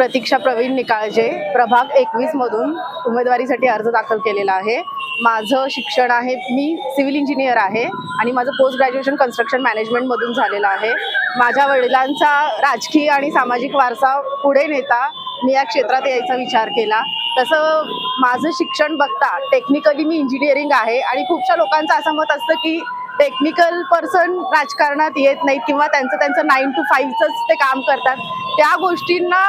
प्रतीक्षा प्रवीण निकाळजे प्रभाग एकवीस मधून उमेदवारीसाठी अर्ज दाखल केलेला आहे. माझं शिक्षण आहे मी सिव्हिल इंजिनियर आहे आणि माझं पोस्ट ग्रॅज्युएशन कन्स्ट्रक्शन मॅनेजमेंटमधून झालेलं आहे. माझ्या वडिलांचा राजकीय आणि सामाजिक वारसा पुढे नेता मी या क्षेत्रात यायचा विचार केला. तसं माझं शिक्षण बघता टेक्निकली मी इंजिनिअरिंग आहे आणि खूपशा लोकांचं असं मत असतं की टेक्निकल पर्सन राजकारणात येत नाहीत किंवा त्यांचं त्यांचं नाईन टू फाईव्हचंच ते काम करतात. त्या गोष्टींना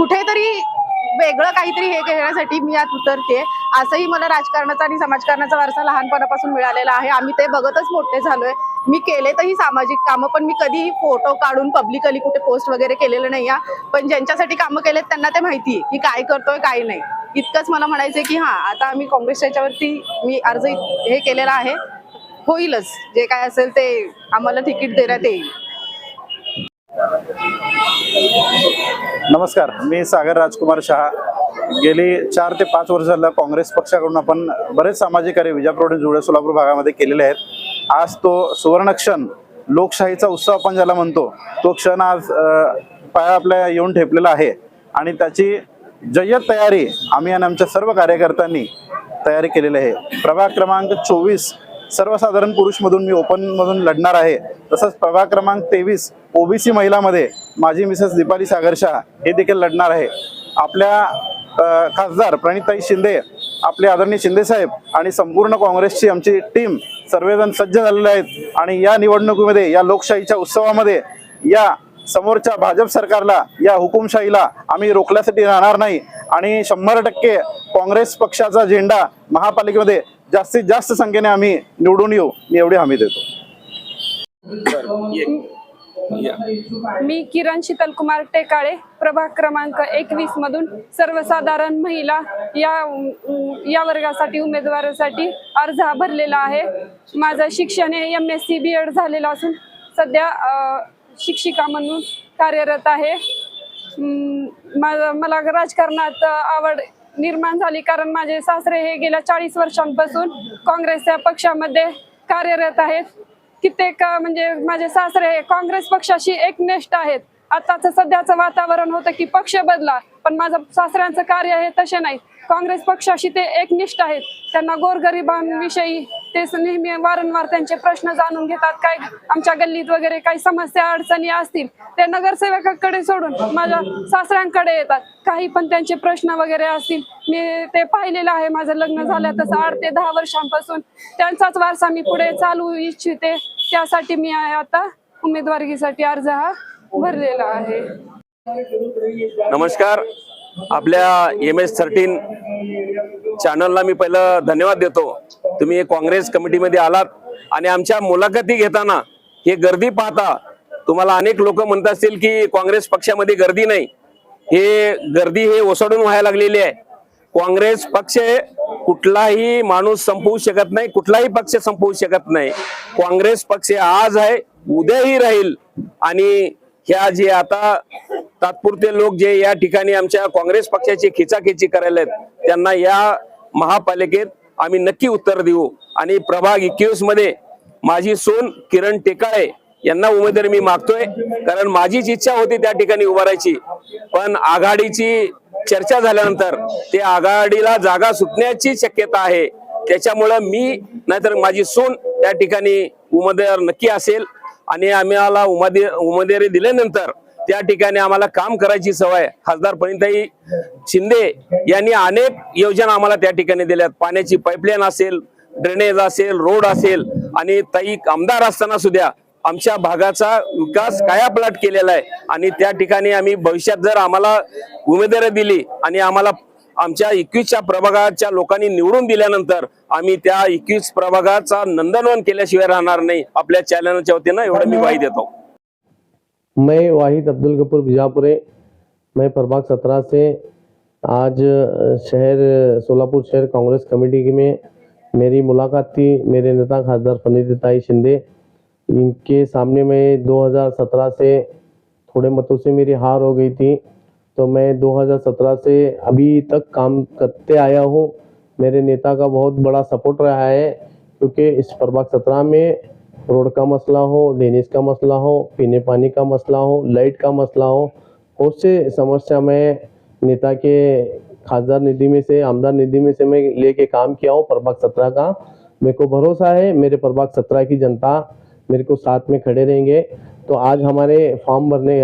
कुठेतरी वेगळं काहीतरी हे घेण्यासाठी मी यात उतरते. असंही मला राजकारणाचा आणि समाजकारणाचा वारसा लहानपणापासून मिळालेला आहे. आम्ही ते बघतच मोठे झालोय. मी केले तरी सामाजिक कामं पण मी कधीही फोटो काढून पब्लिकली कुठे पोस्ट वगैरे केलेलं नाही आहे. पण ज्यांच्यासाठी कामं केलेत त्यांना ते माहिती आहे की काय करतोय काय नाही. इतकंच मला म्हणायचंय की हां आता आम्ही काँग्रेसच्या याच्यावरती मी अर्ज हे केलेला आहे. होईलच. जे काय असेल ते आम्हाला तिकीट देण्यात येईल. नमस्कार मी सागर राजकुमार शहा. गेली चार ते पाच वर्ष झालं काँग्रेस पक्षाकडून आपण बरेच सामाजिक कार्य विजापूर आणि जुळे सोलापूर भागामध्ये केलेले आहेत. आज तो सुवर्ण क्षण लोकशाहीचा उत्सव आपण ज्याला म्हणतो तो क्षण आज पाया आपल्या येऊन ठेपलेला आहे. आणि त्याची जय्यत तयारी आम्ही आणि आमच्या सर्व कार्यकर्त्यांनी तयारी केलेली आहे. प्रभाग क्रमांक चोवीस सर्वसाधारण पुरुषमधून मी ओपनमधून लढणार आहे. तसंच प्रभाग क्रमांक तेवीस ओबीसी महिलामध्ये माझी मिसेस दीपाली सागरशाह हे देखील लढणार आहे. आपल्या खासदार प्रणिताई शिंदे आपले आदरणीय शिंदे साहेब आणि संपूर्ण काँग्रेसची आमची टीम सर्वजण सज्ज झालेले आहेत आणि या निवडणुकीमध्ये या लोकशाहीच्या उत्सवामध्ये या समोरच्या भाजप सरकारला या हुकुमशाहीला आम्ही रोखल्यासाठी राहणार नाही आणि शंभर टक्के काँग्रेस पक्षाचा झेंडा महापालिकेमध्ये जास्तीत जास्त संख्येने आम्ही निवडून येऊ मी एवढी हमी देतो. मी किरण शीतल कुमार टेकाळे प्रभाग क्रमांक एकवीस मधून सर्वसाधारण महिला या या वर्गासाठी उमेदवारासाठी अर्ज हा भरलेला आहे. माझं शिक्षण हे M S C B Ed झालेलं असून सध्या अ, शिक्षिका म्हणून कार्यरत आहे. अं, मला राजकारणात आवड निर्माण झाली कारण माझे सासरे हे गेल्या चाळीस वर्षांपासून काँग्रेसच्या पक्षामध्ये कार्यरत आहेत. कित्येक म्हणजे माझे सासरे हे काँग्रेस पक्षाशी एकनिष्ठ आहेत. आताच सध्याचं वातावरण होतं की पक्ष बदला पण माझं सासऱ्यांचं कार्य हे तसे नाही. काँग्रेस पक्षाशी ते एकनिष्ठ आहेत. त्यांना गोरगरिबांविषयी ते नेहमी वारंवार त्यांचे प्रश्न जाणून घेतात. काय आमच्या गल्लीत वगैरे काही समस्या अडचणी असतील ते नगरसेवकाकडे सोडून माझ्या सासऱ्यांकडे येतात. काही पण त्यांचे प्रश्न वगैरे असतील मी ते पाहिलेलं आहे. माझं लग्न झालं तसं आठ ते दहा वर्षांपासून. त्यांचाच वारसा मी पुढे चालू इच्छिते. त्यासाठी मी आहे आता उमेदवारीसाठी अर्ज हा भरलेला आहे. नमस्कार. आपल्या एम एस थर्टीन चॅनलला मी पहिलं धन्यवाद देतो. तुम्ही काँग्रेस कमिटीमध्ये आलात आणि आमच्या मुलाखती घेताना हे गर्दी पाहता तुम्हाला अनेक लोक म्हणत असतील की काँग्रेस पक्षामध्ये गर्दी नाही. हे गर्दी हे ओसडून व्हायला लागलेली आहे. काँग्रेस पक्ष कुठलाही माणूस संपवू शकत नाही कुठलाही पक्ष संपवू शकत नाही. काँग्रेस पक्ष आज आहे उद्याही राहील आणि ह्या जे आता तात्पुरते लोक जे या ठिकाणी आमच्या काँग्रेस पक्षाची खिचाखिची करायला आहेत त्यांना या महापालिकेत आम्ही नक्की उत्तर देऊ. आणि प्रभाग एकवीसमध्ये माझी सोन किरण टेकाळे यांना उमेदवारी मी मागतोय. कारण माझीच इच्छा होती त्या ठिकाणी उभारायची पण आघाडीची चर्चा झाल्यानंतर ते आघाडीला जागा सुटण्याची शक्यता आहे. त्याच्यामुळं मी नाहीतर माझी सून त्या ठिकाणी उमेदवार नक्की असेल. आणि आम्हाला उमादे उमेदवारी दिल्यानंतर त्या ठिकाणी आम्हाला काम करायची सवय खासदार प्रणिताई शिंदे यांनी अनेक योजना आम्हाला त्या ठिकाणी दिल्यात. पाण्याची पाईपलाईन असेल ड्रेनेज असेल रोड असेल आणि ताई आमदार असताना सुद्धा आमच्या भागाचा विकास कायापालट केलेला आहे. आणि त्या ठिकाणी आम्ही भविष्यात जर आम्हाला उमेदवारी दिली आणि आम्हाला आमच्या एकवीसच्या प्रभागाच्या लोकांनी निवडून दिल्यानंतर आम्ही त्या एकवीस प्रभागाचा नंदनवन केल्याशिवाय राहणार नाही. आपल्या चॅनलच्या वतीनं एवढं मी वाही देतो. मैं वाहिद अब्दुल गफूर बिजापुरे. मैं प्रभाग सत्रह से आज शहर सोलापुर शहर कांग्रेस कमेटी में मेरी मुलाकात थी। मेरे नेता खासदार फनीताई शिंदे। इनके सामने मैं 2017 से थोड़े मतों से मेरी हार हो गई थी। तो मैं 2017 से अभी तक काम करते आया हूँ। मेरे नेता का बहुत बड़ा सपोर्ट रहा है, क्योंकि इस प्रभाग सत्रह में रोड का मसला हो, ड्रेनेज का मसला हो, पीने पानी का मसला हो, लाइट का मसला हो, बहुत से समस्या मैं नेता के, खासदार निधि में से, आमदार निधि में से मैं लेके काम किया हूँ प्रभाग सत्रह का। मेरे को भरोसा है, मेरे प्रभाग सत्रह की जनता मेरे को साथ में खड़े रहेंगे। तो आज हमारे फॉर्म भरने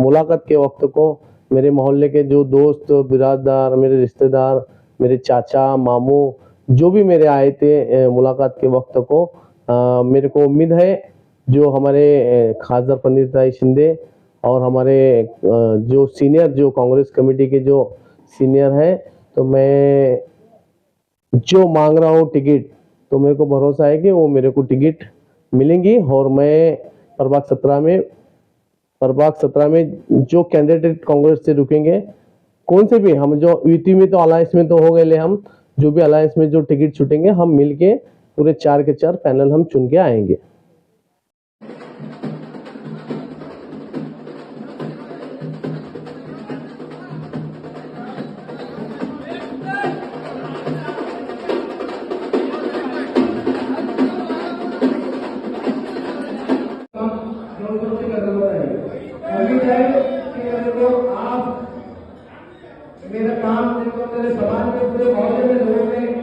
मुलाकात के वक्त को मेरे मोहल्ले के जो दोस्त बिराददार मेरे रिश्तेदार मेरे चाचा मामू जो भी मेरे आए थे मुलाकात के वक्त को अ, मेरे को उम्मीद है जो हमारे खासदार पंडित राय शिंदे और हमारे जो सीनियर जो कांग्रेस कमेटी के जो सीनियर हैं तो मैं जो मांग रहा हूँ टिकट तो मेरे को भरोसा है कि वो मेरे को टिकट मिलेंगी और मैं प्रभाग सत्रह में प्रभाग सत्रह में जो कैंडिडेट कांग्रेस से रुकेंगे, कौन से भी, हम जो यूटी में तो अलायंस में तो हो गए ले हम, जो भी अलायंस में जो टिकट छूटेंगे, हम मिलके पूरे चार के चार पैनल हम चुन के आएँगे। ताकीद कि मेरे आप मेरा काम देखो मेरे समाज में पूरे मोहल्ले में लोगों ने